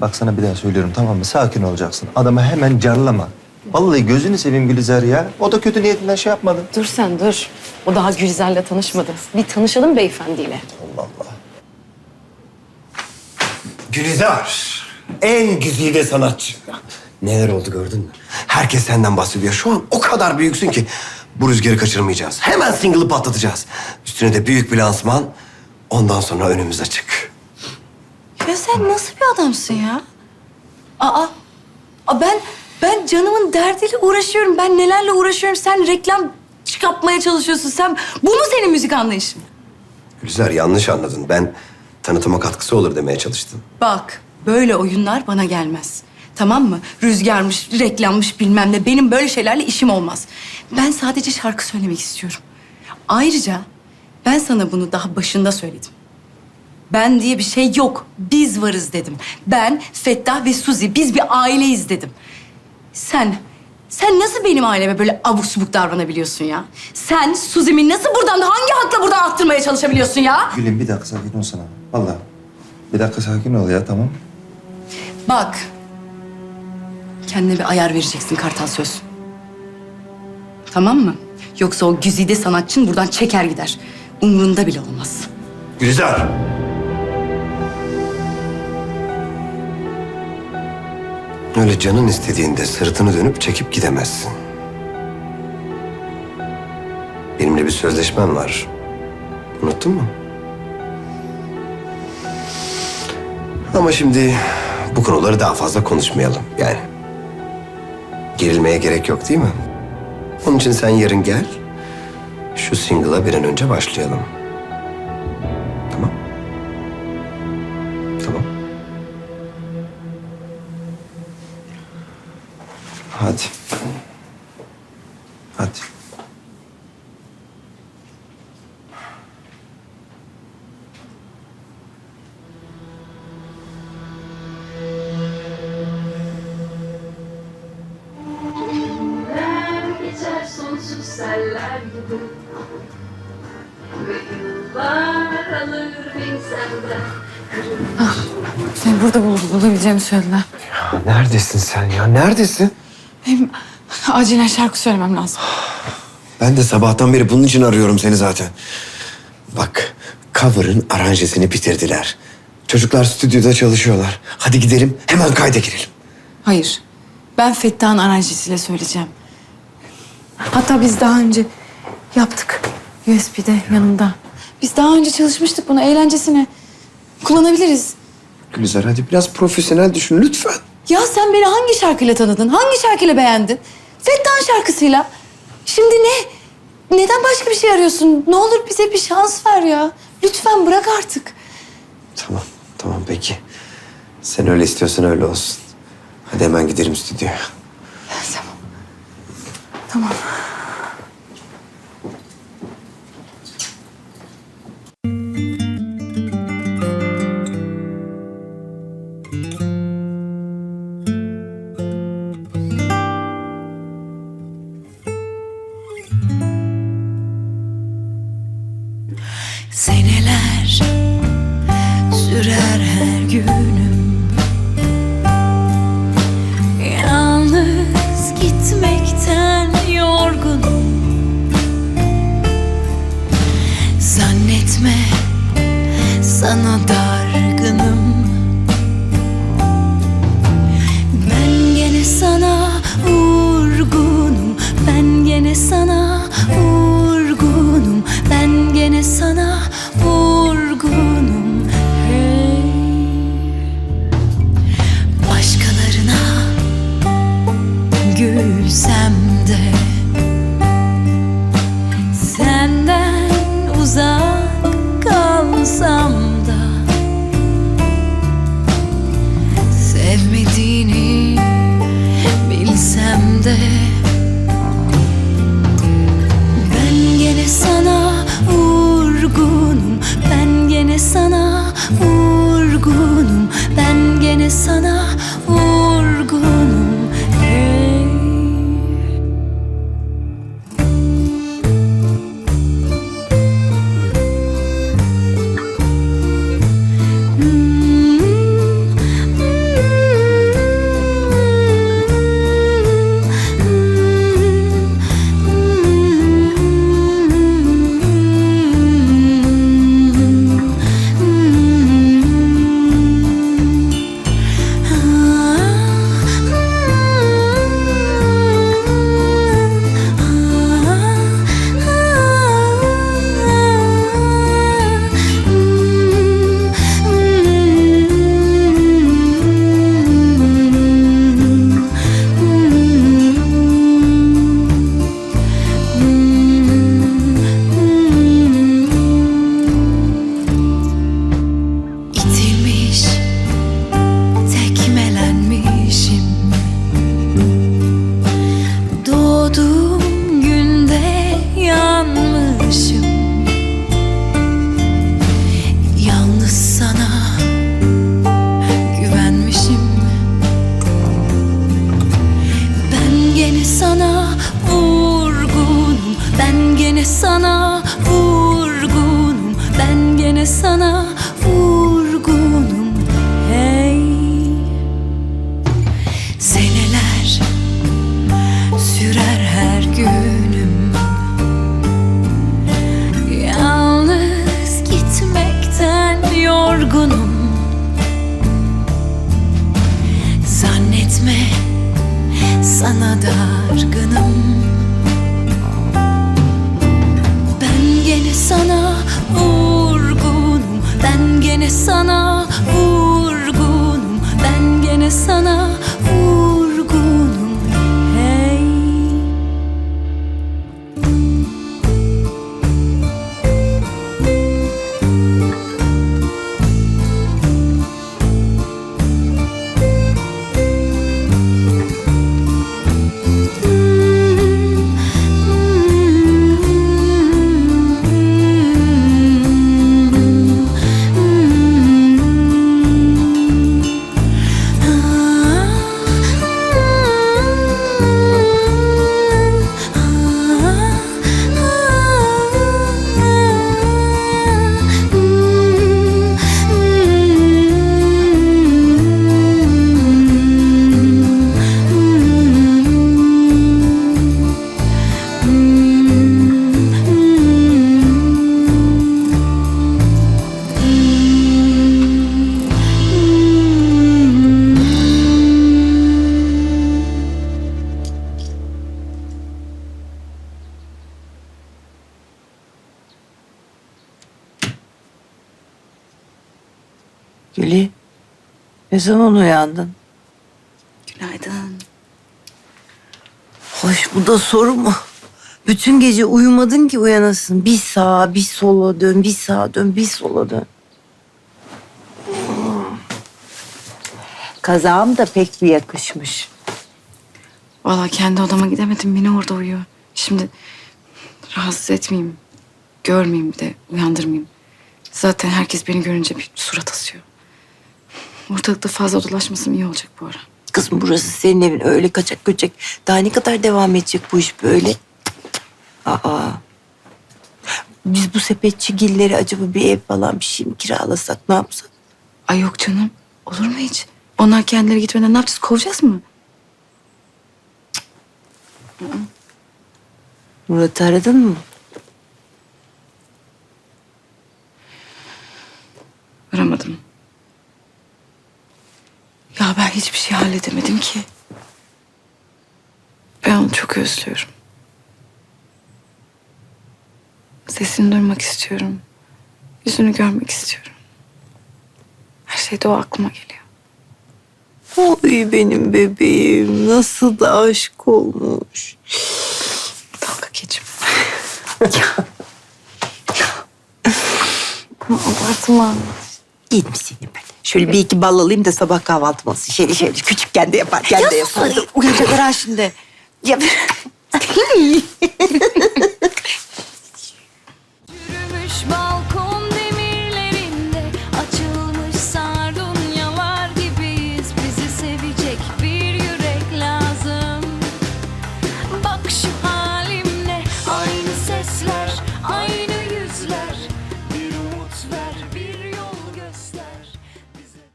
Bak sana bir daha söylüyorum tamam mı? Sakin olacaksın. Adamı hemen carlama. Vallahi gözünü seveyim Gülizar ya. O da kötü niyetinden şey yapmadı. Dur sen dur. O daha Gülizar'la tanışmadı. Bir tanışalım beyefendiyle. Allah Allah. Gülizar, en güzide sanatçı. Neler oldu gördün mü? Herkes senden bahsediyor. Şu an o kadar büyüksün ki bu rüzgarı kaçırmayacağız. Hemen single'ı patlatacağız. Üstüne de büyük bir lansman. Ondan sonra önümüz açık. Ya sen nasıl bir adamsın ya? Aa, aa ben ben canımın derdiyle uğraşıyorum. Ben nelerle uğraşıyorum. Sen reklam çıkartmaya çalışıyorsun. Sen bu mu senin müzik anlayışın? Gülizar yanlış anladın. Ben tanıtıma katkısı olur demeye çalıştım. Bak, böyle oyunlar bana gelmez. Tamam mı? Rüzgarmış, reklammış bilmem ne. Benim böyle şeylerle işim olmaz. Ben sadece şarkı söylemek istiyorum. Ayrıca ben sana bunu daha başında söyledim. Ben diye bir şey yok. Biz varız dedim. Ben, Fettah ve Suzi biz bir aileyiz dedim. Sen, sen nasıl benim aileme böyle abuk subuk davranabiliyorsun ya? Sen Suzi'mi nasıl buradan, hangi hakla buradan attırmaya çalışabiliyorsun ya? Gülüm bir dakika sakin olsana. Vallahi. Bir dakika sakin ol ya tamam. Bak. Kendine bir ayar vereceksin Kartal söz. Tamam mı? Yoksa o güzide sanatçın buradan çeker gider. Umrunda bile olmaz. Gülizar! Öyle canın istediğinde sırtını dönüp çekip gidemezsin. Benimle bir sözleşmem var. Unuttun mu? Ama şimdi bu konuları daha fazla konuşmayalım yani. Gerilmeye gerek yok değil mi? Onun için sen yarın gel. Şu single'a bir an önce başlayalım. Hadi. Hadi. Sonsuz seller gibi Ve yıllar alır beni senden Seni burada bul bulabileceğimi söylediler. Neredesin sen ya? Neredesin? Benim acilen şarkı söylemem lazım. Ben de sabahtan beri bunun için arıyorum seni zaten. Bak, cover'ın aranjesini bitirdiler. Çocuklar stüdyoda çalışıyorlar. Hadi gidelim, hemen kayda girelim. Hayır. Ben Fettah'ın aranjesiyle söyleyeceğim. Hatta biz daha önce yaptık. USB'de yanımda. Biz daha önce çalışmıştık bunu eğlencesine. Kullanabiliriz. Gülizar hadi biraz profesyonel düşün lütfen. Ya sen beni hangi şarkıyla tanıdın? Hangi şarkıyla beğendin? Fettah'ın şarkısıyla. Şimdi ne? Neden başka bir şey arıyorsun? Ne olur bize bir şans ver ya. Lütfen bırak artık. Tamam, tamam peki. Sen öyle istiyorsan öyle olsun. Hadi hemen gidelim stüdyoya. Tamam. Tamam. Sana dargınım. Ben gene sana vurgunum. Ben gene sana vurgunum. Ben gene sana vurgunum Gülü, ne zaman uyandın? Günaydın. Hoş bu da soru mu? Bütün gece uyumadın ki uyanasın. Bir sağa, bir sola dön, bir sağa dön, bir sola dön. Kazağım da pek bir yakışmış. Vallahi kendi odama gidemedim. Mine orada uyuyor. Şimdi rahatsız etmeyeyim. Görmeyeyim bir de uyandırmayayım. Zaten herkes beni görünce bir surat asıyor. Ortalıkta fazla dolaşmasam iyi olacak bu ara. Kızım burası senin evin öyle kaçak göçek. Daha ne kadar devam edecek bu iş böyle? Aa. Biz bu sepetçi gilleri acaba bir ev falan bir şey mi kiralasak ne yapsak? Ay yok canım. Olur mu hiç? Onlar kendileri gitmeden ne yapacağız? Kovacağız mı? Murat'ı aradın mı? Aramadım. Ya ben hiçbir şey halledemedim ki. Ben onu çok özlüyorum. Sesini duymak istiyorum. Yüzünü görmek istiyorum. Her şey de o aklıma geliyor. Oy benim bebeğim nasıl da aşık olmuş. Dalga geçme. Ama abartma. Yedim seni ben. Şöyle bir iki bal alayım da sabah kahvaltım olsun. Şöyle şöyle küçükken de yaparken de yapardım. Uyanacaklar ha şimdi. Ya